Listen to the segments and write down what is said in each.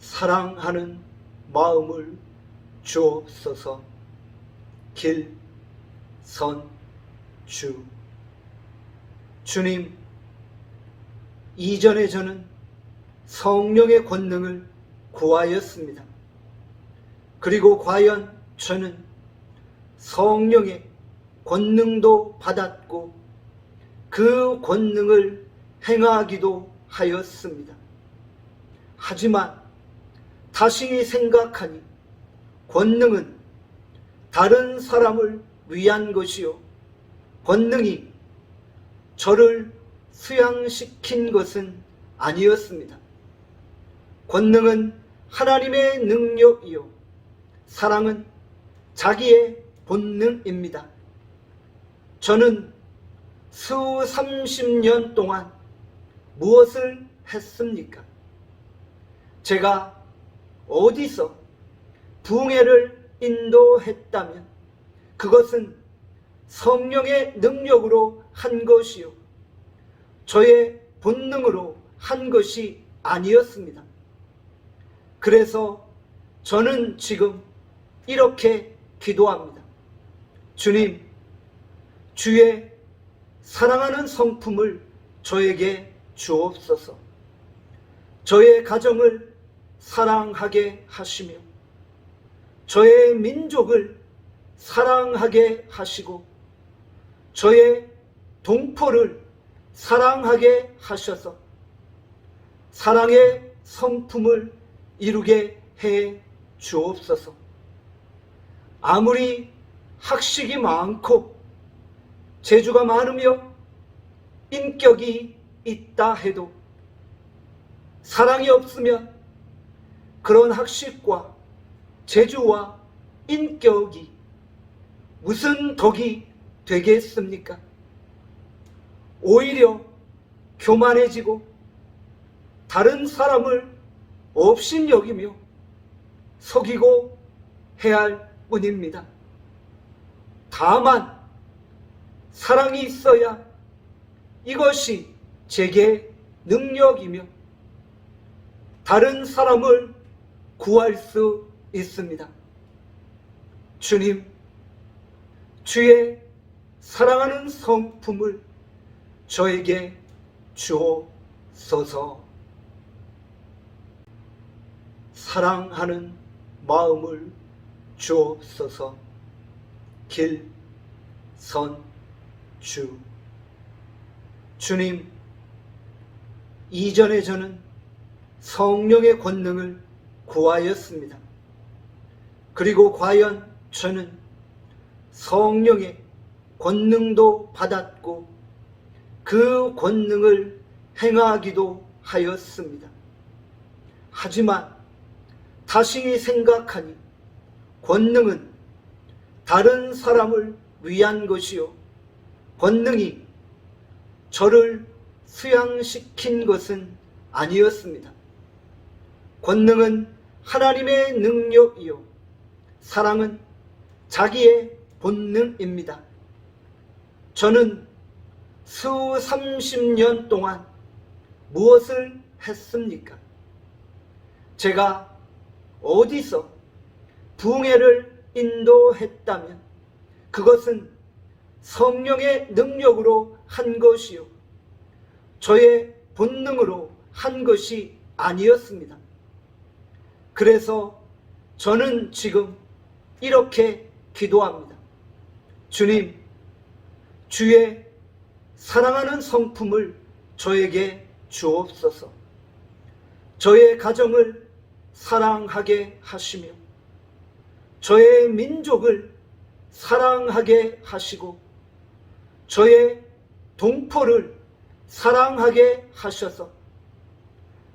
사랑하는 마음을 주옵소서 길, 선, 주. 주님, 이전에 저는 성령의 권능을 구하였습니다. 그리고 과연 저는 성령의 권능도 받았고 그 권능을 행하기도 하였습니다. 하지만 다시 생각하니 권능은 다른 사람을 위한 것이요. 권능이 저를 수양시킨 것은 아니었습니다. 권능은 하나님의 능력이요. 사랑은 자기의 본능입니다. 저는 수 30년 동안 무엇을 했습니까? 제가 어디서 부흥회를 인도했다면 그것은 성령의 능력으로 한 것이요. 저의 본능으로 한 것이 아니었습니다. 그래서 저는 지금 이렇게 기도합니다. 주님, 주의 사랑하는 성품을 저에게 주옵소서. 저의 가정을 사랑하게 하시며, 저의 민족을 사랑하게 하시고, 저의 동포를 사랑하게 하셔서, 사랑의 성품을 이루게 해 주옵소서. 아무리 학식이 많고 재주가 많으며 인격이 있다 해도 사랑이 없으면 그런 학식과 재주와 인격이 무슨 덕이 되겠습니까? 오히려 교만해지고 다른 사람을 없인 여기며 속이고 해할 뿐입니다. 다만 사랑이 있어야 이것이 제게 능력이며 다른 사람을 구할 수 있습니다. 주님, 주의 사랑하는 성품을 저에게 주옵소서. 사랑하는 마음을 주옵소서. 길, 선, 주. 주님, 이전에 저는 성령의 권능을 구하였습니다. 그리고 과연 저는 성령의 권능도 받았고 그 권능을 행하기도 하였습니다. 하지만 다시 생각하니 권능은 다른 사람을 위한 것이요. 권능이 저를 수양시킨 것은 아니었습니다. 권능은 하나님의 능력이요. 사랑은 자기의 본능입니다. 저는 수 30년 동안 무엇을 했습니까? 제가 어디서 부흥회를 인도했다면 그것은 성령의 능력으로 한 것이요. 저의 본능으로 한 것이 아니었습니다. 그래서 저는 지금 이렇게 기도합니다. 주님, 주의 사랑하는 성품을 저에게 주옵소서. 저의 가정을 사랑하게 하시며, 저의 민족을 사랑하게 하시고, 저의 동포를 사랑하게 하셔서,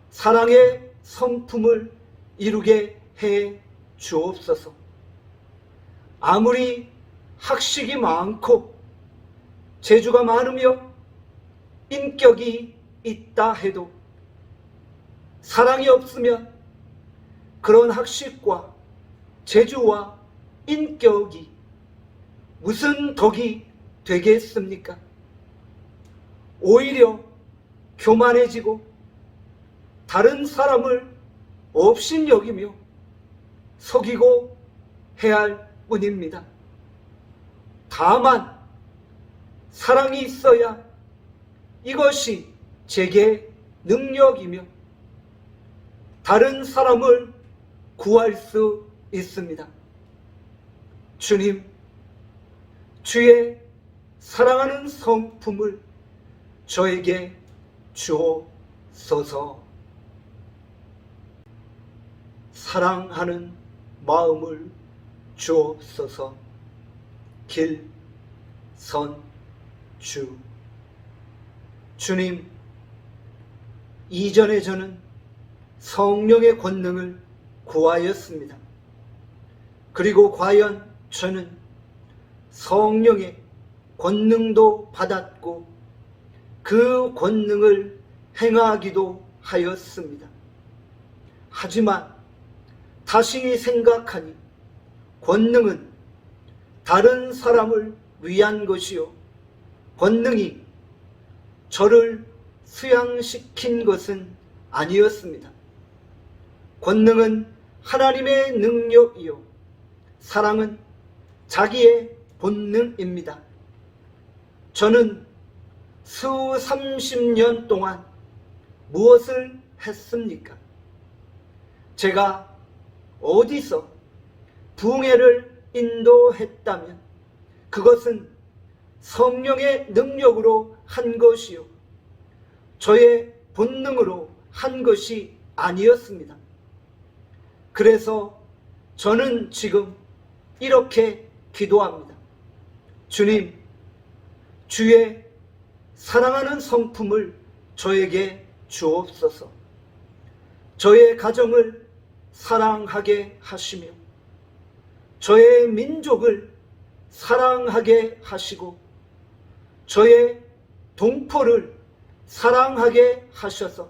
사랑의 성품을 이루게 해 주옵소서. 아무리 학식이 많고 재주가 많으며 인격이 있다 해도 사랑이 없으면 그런 학식과 재주와 인격이 무슨 덕이 되겠습니까? 오히려 교만해지고 다른 사람을 없인 여기며 속이고 해할 뿐입니다. 다만 사랑이 있어야 이것이 제게 능력이며 다른 사람을 구할 수 있습니다. 주님, 주의 사랑하는 성품을 저에게 주옵소서. 사랑하는 마음을 주옵소서. 길, 선, 주. 주님, 이전에 저는 성령의 권능을 구하였습니다. 그리고 과연 저는 성령의 권능도 받았고 그 권능을 행하기도 하였습니다. 하지만 다시 생각하니 권능은 다른 사람을 위한 것이요. 권능이 저를 수양시킨 것은 아니었습니다. 권능은 하나님의 능력이요. 사랑은 자기의 본능입니다. 저는 수 30년 동안 무엇을 했습니까? 제가 어디서 붕해를 인도했다면 그것은 성령의 능력으로 한 것이요. 저의 본능으로 한 것이 아니었습니다. 그래서 저는 지금 이렇게 기도합니다. 주님, 주의 사랑하는 성품을 저에게 주옵소서. 저의 가정을 사랑하게 하시며, 저의 민족을 사랑하게 하시고, 저의 동포를 사랑하게 하셔서,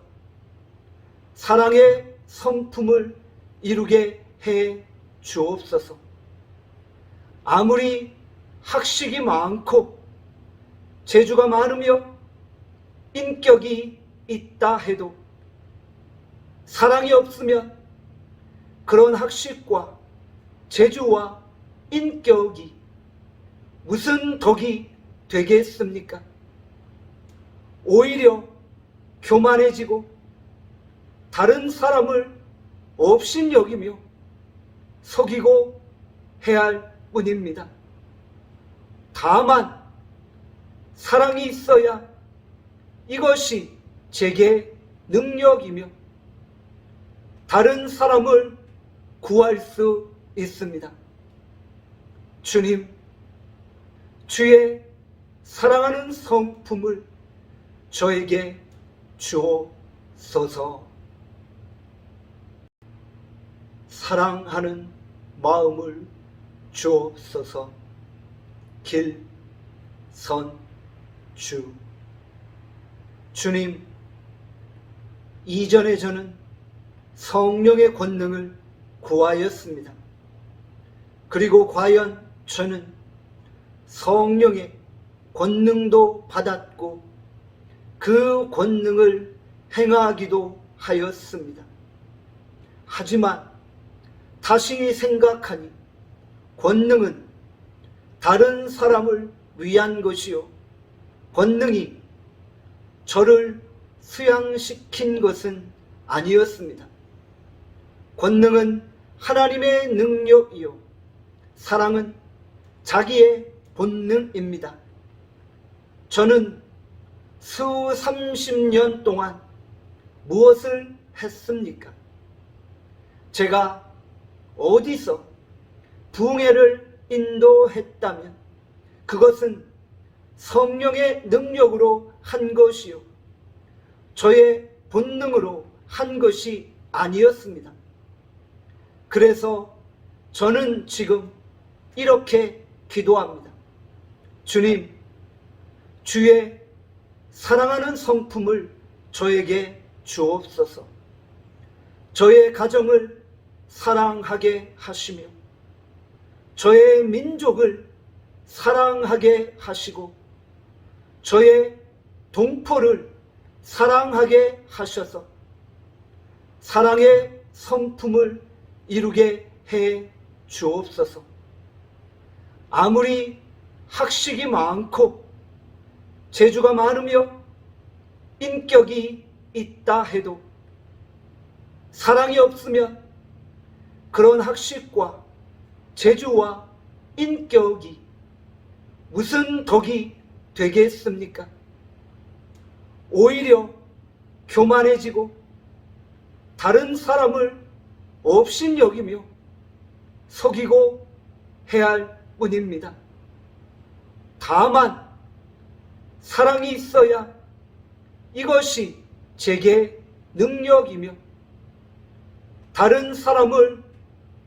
사랑의 성품을 이루게 해 주옵소서. 아무리 학식이 많고 재주가 많으며 인격이 있다 해도 사랑이 없으면 그런 학식과 재주와 인격이 무슨 덕이 되겠습니까? 오히려 교만해지고 다른 사람을 없인 여기며 속이고 해할 뿐입니다. 다만 사랑이 있어야 이것이 제게 능력이며 다른 사람을 구할 수 있습니다. 주님, 주의 사랑하는 성품을 저에게 주옵소서. 사랑하는 마음을 주옵소서. 길, 선, 주. 주님, 이전에 저는 성령의 권능을 구하였습니다. 그리고 과연 저는 성령의 권능도 받았고 그 권능을 행하기도 하였습니다. 하지만 다시 생각하니 권능은 다른 사람을 위한 것이요. 권능이 저를 수양시킨 것은 아니었습니다. 권능은 하나님의 능력이요. 사랑은 자기의 본능입니다. 저는 수 30년 동안 무엇을 했습니까? 제가 어디서 붕해를 인도했다면 그것은 성령의 능력으로 한 것이요. 저의 본능으로 한 것이 아니었습니다. 그래서 저는 지금 이렇게 기도합니다. 주님, 주의 사랑하는 성품을 저에게 주옵소서. 저의 가정을 사랑하게 하시며, 저의 민족을 사랑하게 하시고, 저의 동포를 사랑하게 하셔서, 사랑의 성품을 이루게 해 주옵소서. 아무리 학식이 많고 재주가 많으며 인격이 있다 해도 사랑이 없으면 그런 학식과 재주와 인격이 무슨 덕이 되겠습니까? 오히려 교만해지고 다른 사람을 없인 여기며 속이고 해할 뿐입니다. 다만 사랑이 있어야 이것이 제게 능력이며 다른 사람을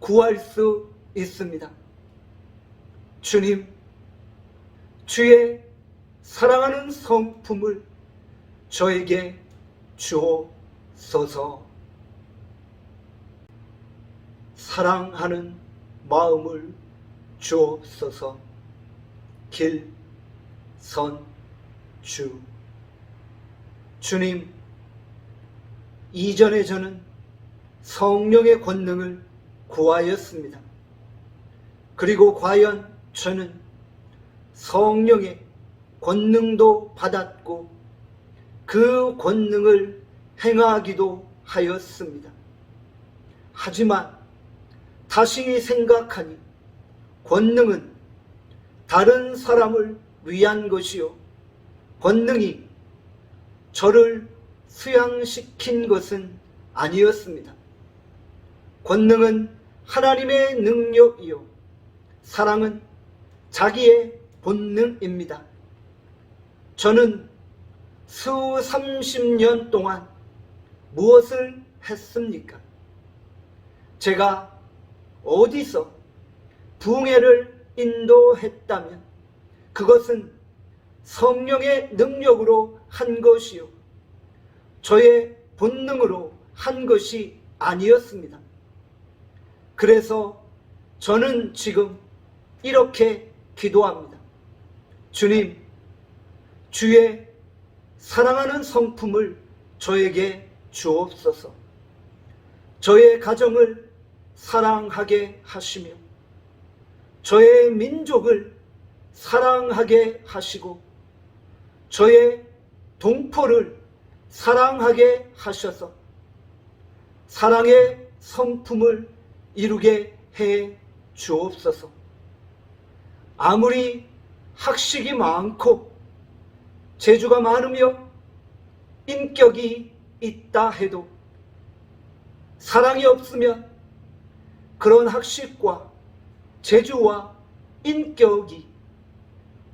구할 수 있습니다. 주님, 주의 사랑하는 성품을 저에게 주옵소서. 사랑하는 마음을 주옵소서. 길, 선, 주. 주님, 이전에 저는 성령의 권능을 구하였습니다. 그리고 과연 저는 성령의 권능도 받았고 그 권능을 행하기도 하였습니다. 하지만 다시 생각하니 권능은 다른 사람을 위한 것이요. 권능이 저를 수양시킨 것은 아니었습니다. 권능은 하나님의 능력이요. 사랑은 자기의 본능입니다. 저는 수 삼십 년 동안 무엇을 했습니까? 제가 어디서 부흥회를 인도했다면 그것은 성령의 능력으로 한 것이요. 저의 본능으로 한 것이 아니었습니다. 그래서 저는 지금 이렇게 기도합니다. 주님, 주의 사랑하는 성품을 저에게 주옵소서. 저의 가정을 사랑하게 하시며, 저의 민족을 사랑하게 하시고, 저의 동포를 사랑하게 하셔서, 사랑의 성품을 이루게 해 주옵소서. 아무리 학식이 많고 재주가 많으며 인격이 있다 해도 사랑이 없으면 그런 학식과 재주와 인격이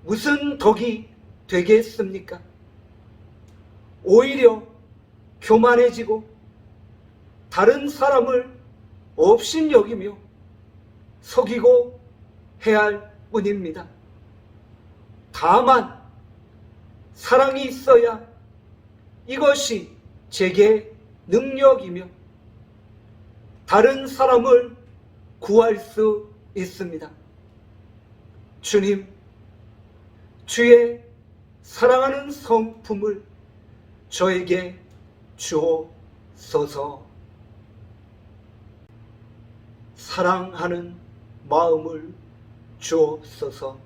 무슨 덕이 되겠습니까? 오히려 교만해지고 다른 사람을 없인 여기며 속이고 해할 뿐입니다. 다만 사랑이 있어야 이것이 제게 능력이며 다른 사람을 구할 수 있습니다. 주님, 주의 사랑하는 성품을 저에게 주옵소서. 사랑하는 마음을 주옵소서.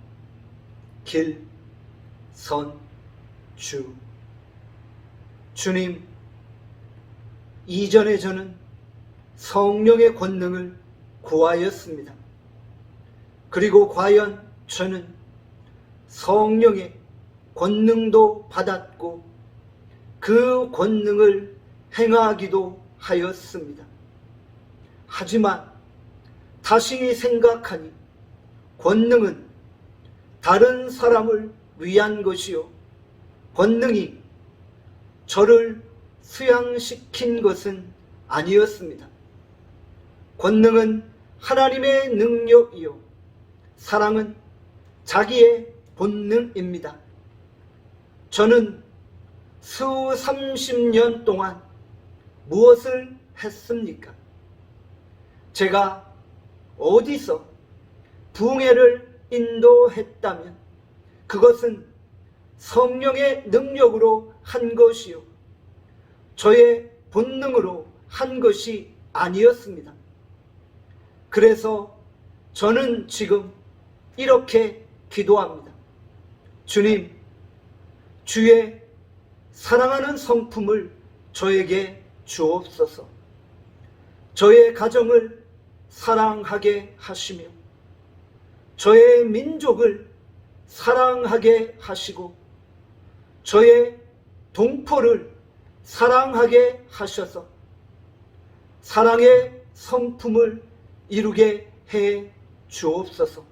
길, 선, 주. 주님, 이전에 저는 성령의 권능을 구하였습니다. 그리고 과연 저는 성령의 권능도 받았고 그 권능을 행하기도 하였습니다. 하지만 다시 생각하니 권능은 다른 사람을 위한 것이요. 권능이 저를 수양시킨 것은 아니었습니다. 권능은 하나님의 능력이요. 사랑은 자기의 본능입니다. 저는 수 삼십 년 동안 무엇을 했습니까? 제가 어디서 부흥회를 인도했다면 그것은 성령의 능력으로 한 것이요. 저의 본능으로 한 것이 아니었습니다. 그래서 저는 지금 이렇게 기도합니다. 주님, 주의 사랑하는 성품을 저에게 주옵소서. 저의 가정을 사랑하게 하시며, 저의 민족을 사랑하게 하시고, 저의 동포를 사랑하게 하셔서, 사랑의 성품을 이루게 해 주옵소서.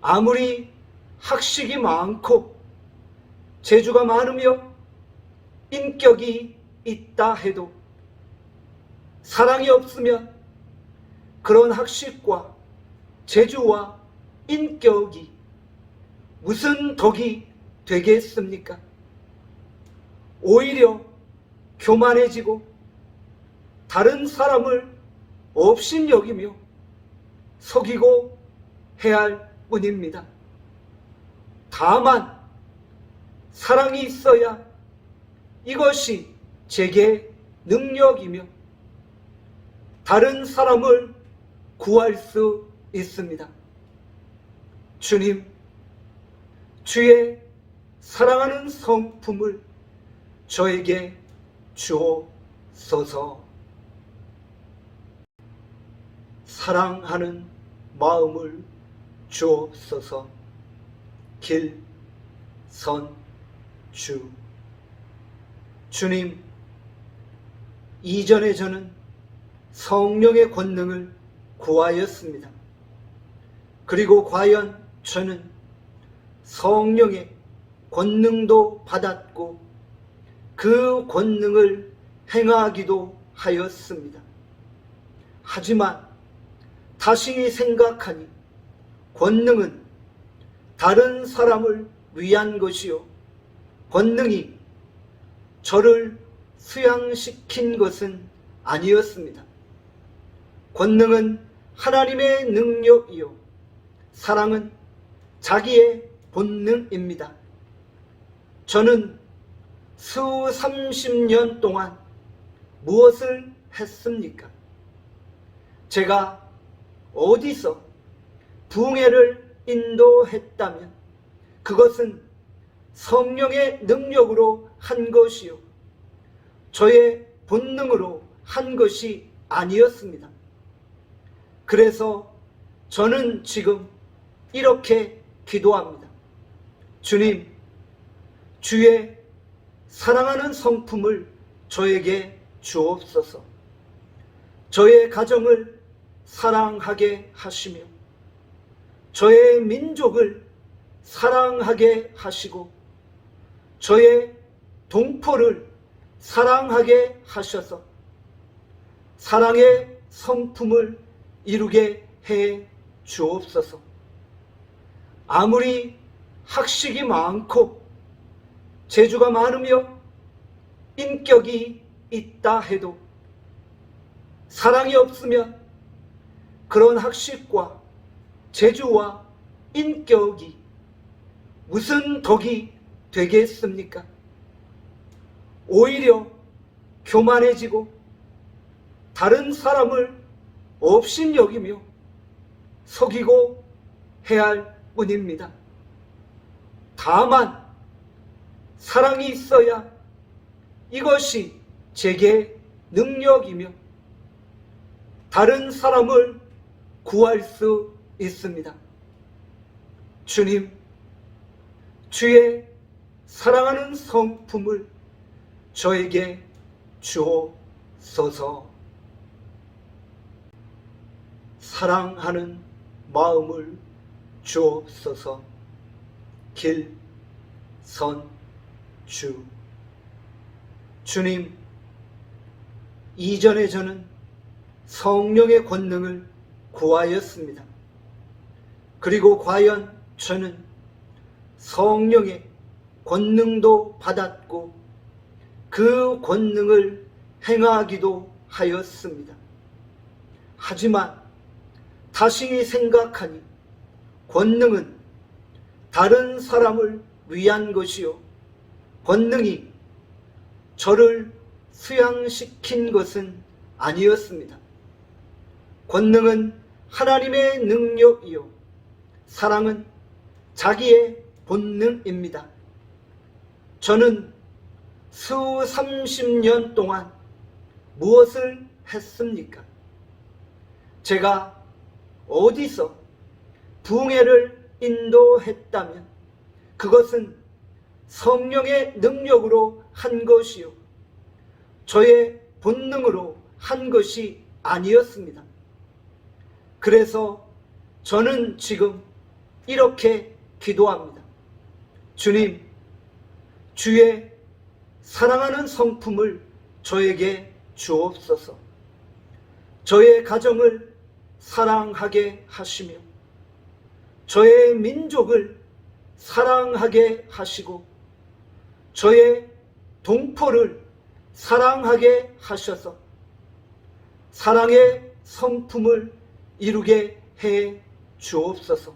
아무리 학식이 많고 재주가 많으며 인격이 있다 해도 사랑이 없으면 그런 학식과 재주와 인격이 무슨 덕이 되겠습니까? 오히려 교만해지고 다른 사람을 없인 여기며 속이고 해할 뿐입니다. 다만 사랑이 있어야 이것이 제게 능력이며 다른 사람을 구할 수 있습니다. 주님, 주의 사랑하는 성품을 저에게 주옵소서. 사랑하는 마음을 주옵소서. 길, 선, 주. 주님, 이전에 저는 성령의 권능을 구하였습니다. 그리고 과연 저는 성령의 권능도 받았고 그 권능을 행하기도 하였습니다. 하지만 다시 생각하니 권능은 다른 사람을 위한 것이요. 권능이 저를 수양시킨 것은 아니었습니다. 권능은 하나님의 능력이요. 사랑은 자기의 본능입니다. 저는 수 삼십 년 동안 무엇을 했습니까? 제가 어디서 붕해를 인도했다면 그것은 성령의 능력으로 한 것이요. 저의 본능으로 한 것이 아니었습니다. 그래서 저는 지금 이렇게 기도합니다. 주님, 주의 사랑하는 성품을 저에게 주옵소서. 저의 가정을 사랑하게 하시며, 저의 민족을 사랑하게 하시고, 저의 동포를 사랑하게 하셔서, 사랑의 성품을 이루게 해 주옵소서. 아무리 학식이 많고 재주가 많으며 인격이 있다 해도 사랑이 없으면 그런 학식과 재주와 인격이 무슨 덕이 되겠습니까? 오히려 교만해지고 다른 사람을 없인 여기며 속이고 해할 뿐입니다. 다만 사랑이 있어야 이것이 제게 능력이며 다른 사람을 구할 수 있습니다. 주님, 주의 사랑하는 성품을 저에게 주옵소서. 사랑하는 마음을 주옵소서. 길, 선, 주. 주님, 이전에 저는 성령의 권능을 구하였습니다. 그리고 과연 저는 성령의 권능도 받았고 그 권능을 행하기도 하였습니다. 하지만 다시 생각하니 권능은 다른 사람을 위한 것이요. 권능이 저를 수양시킨 것은 아니었습니다. 권능은 하나님의 능력이요. 사랑은 자기의 본능입니다. 저는 수 30년 동안 무엇을 했습니까? 제가 어디서 부흥회를 인도했다면 그것은 성령의 능력으로 한 것이요. 저의 본능으로 한 것이 아니었습니다. 그래서 저는 지금 이렇게 기도합니다. 주님, 주의 사랑하는 성품을 저에게 주옵소서. 저의 가정을 사랑하게 하시며, 저의 민족을 사랑하게 하시고, 저의 동포를 사랑하게 하셔서, 사랑의 성품을 이루게 해 주옵소서.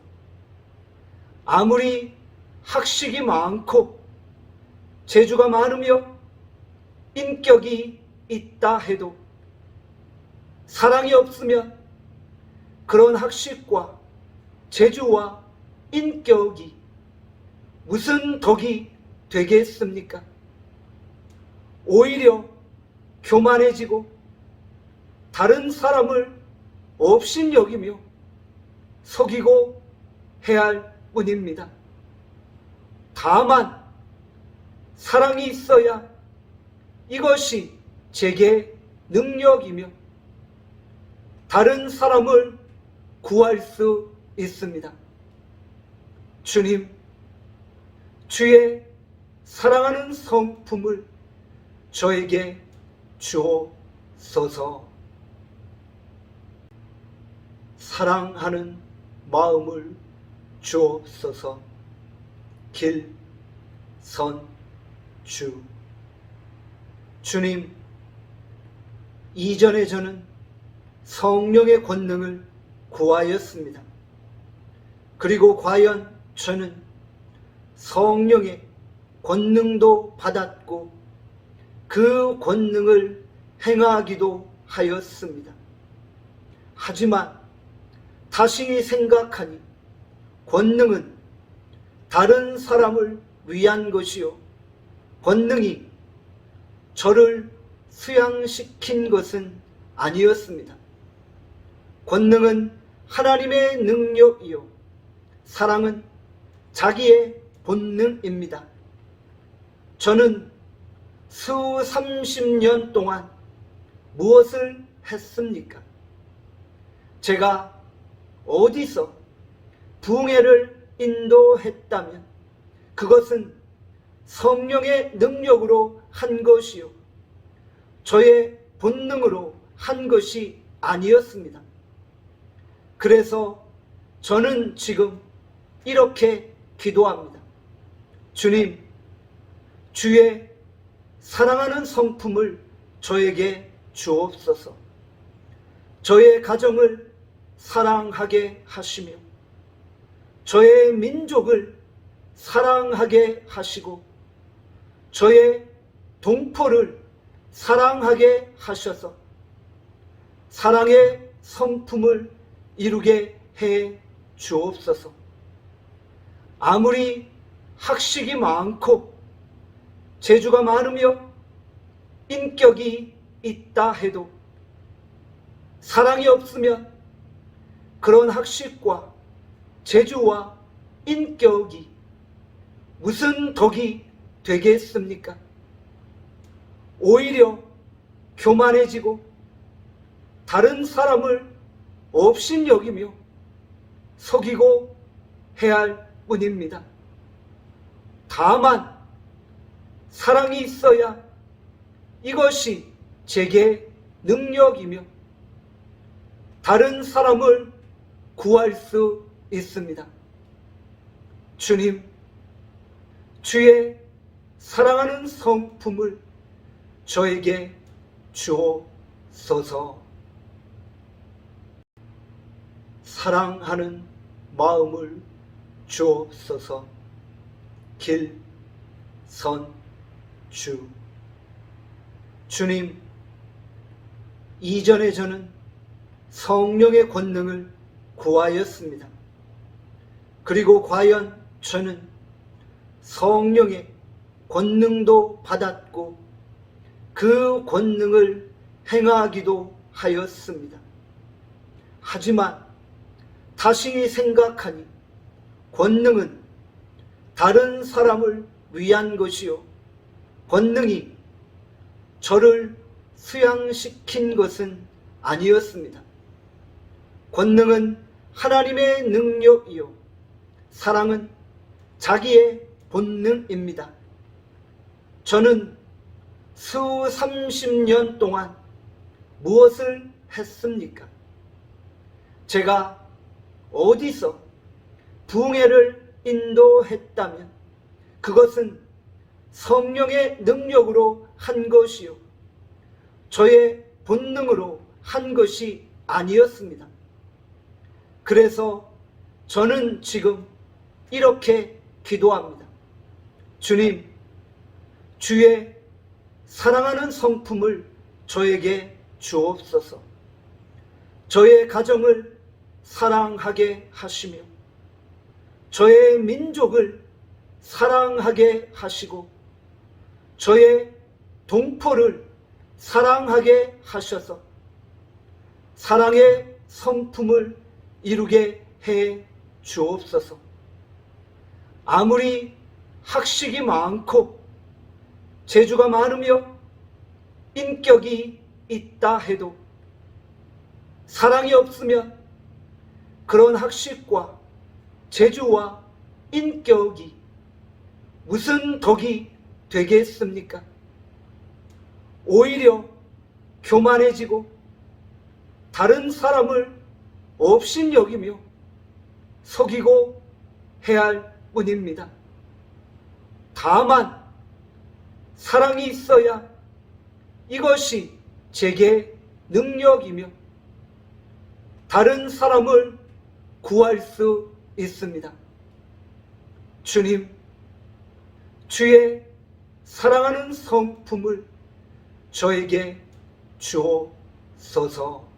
아무리 학식이 많고 재주가 많으며 인격이 있다 해도 사랑이 없으면 그런 학식과 재주와 인격이 무슨 덕이 되겠습니까? 오히려 교만해지고 다른 사람을 없인 여기며 속이고 해할 뿐입니다. 다만 사랑이 있어야 이것이 제게 능력이며 다른 사람을 구할 수 있습니다. 주님, 주의 사랑하는 성품을 저에게 주옵소서. 사랑하는 마음을 주옵소서. 길, 선, 주. 주님, 이전에 저는 성령의 권능을 구하였습니다. 그리고 과연 저는 성령의 권능도 받았고 그 권능을 행하기도 하였습니다. 하지만 다시 생각하니 권능은 다른 사람을 위한 것이요. 권능이 저를 수양시킨 것은 아니었습니다. 권능은 하나님의 능력이요. 사랑은 자기의 본능입니다. 저는 수 30년 동안 무엇을 했습니까? 제가 어디서 부흥회를 인도했다면 그것은 성령의 능력으로 한 것이요. 저의 본능으로 한 것이 아니었습니다. 그래서 저는 지금 이렇게 기도합니다. 주님, 주의 사랑하는 성품을 저에게 주옵소서. 저의 가정을 사랑하게 하시며, 저의 민족을 사랑하게 하시고, 저의 동포를 사랑하게 하셔서, 사랑의 성품을 이루게 해 주옵소서. 아무리 학식이 많고 재주가 많으며 인격이 있다 해도 사랑이 없으면 그런 학식과 재주와 인격이 무슨 덕이 되겠습니까? 오히려 교만해지고 다른 사람을 없인 여기며 속이고 해할 뿐입니다. 다만 사랑이 있어야 이것이 제게 능력이며 다른 사람을 구할 수 있습니다. 주님, 주의 사랑하는 성품을 저에게 주옵소서. 사랑하는 마음을 주옵소서. 길, 선, 주. 주님, 이전에 저는 성령의 권능을 구하였습니다. 그리고 과연 저는 성령의 권능도 받았고 그 권능을 행하기도 하였습니다. 하지만 다시 생각하니 권능은 다른 사람을 위한 것이요. 권능이 저를 수양시킨 것은 아니었습니다. 권능은 하나님의 능력이요. 사랑은 자기의 본능입니다. 저는 수 30년 동안 무엇을 했습니까? 제가 어디서 붕해를 인도했다면 그것은 성령의 능력으로 한 것이요. 저의 본능으로 한 것이 아니었습니다. 그래서 저는 지금 이렇게 기도합니다. 주님, 주의 사랑하는 성품을 저에게 주옵소서. 저의 가정을 사랑하게 하시며, 저의 민족을 사랑하게 하시고, 저의 동포를 사랑하게 하셔서, 사랑의 성품을 이루게 해 주옵소서. 아무리 학식이 많고 재주가 많으며 인격이 있다 해도 사랑이 없으면 그런 학식과 재주와 인격이 무슨 덕이 되겠습니까? 오히려 교만해지고 다른 사람을 없인 여기며 속이고 해할 뿐입니다. 다만 사랑이 있어야 이것이 제게 능력이며 다른 사람을 구할 수 있습니다. 주님, 주의 사랑하는 성품을 저에게 주옵소서.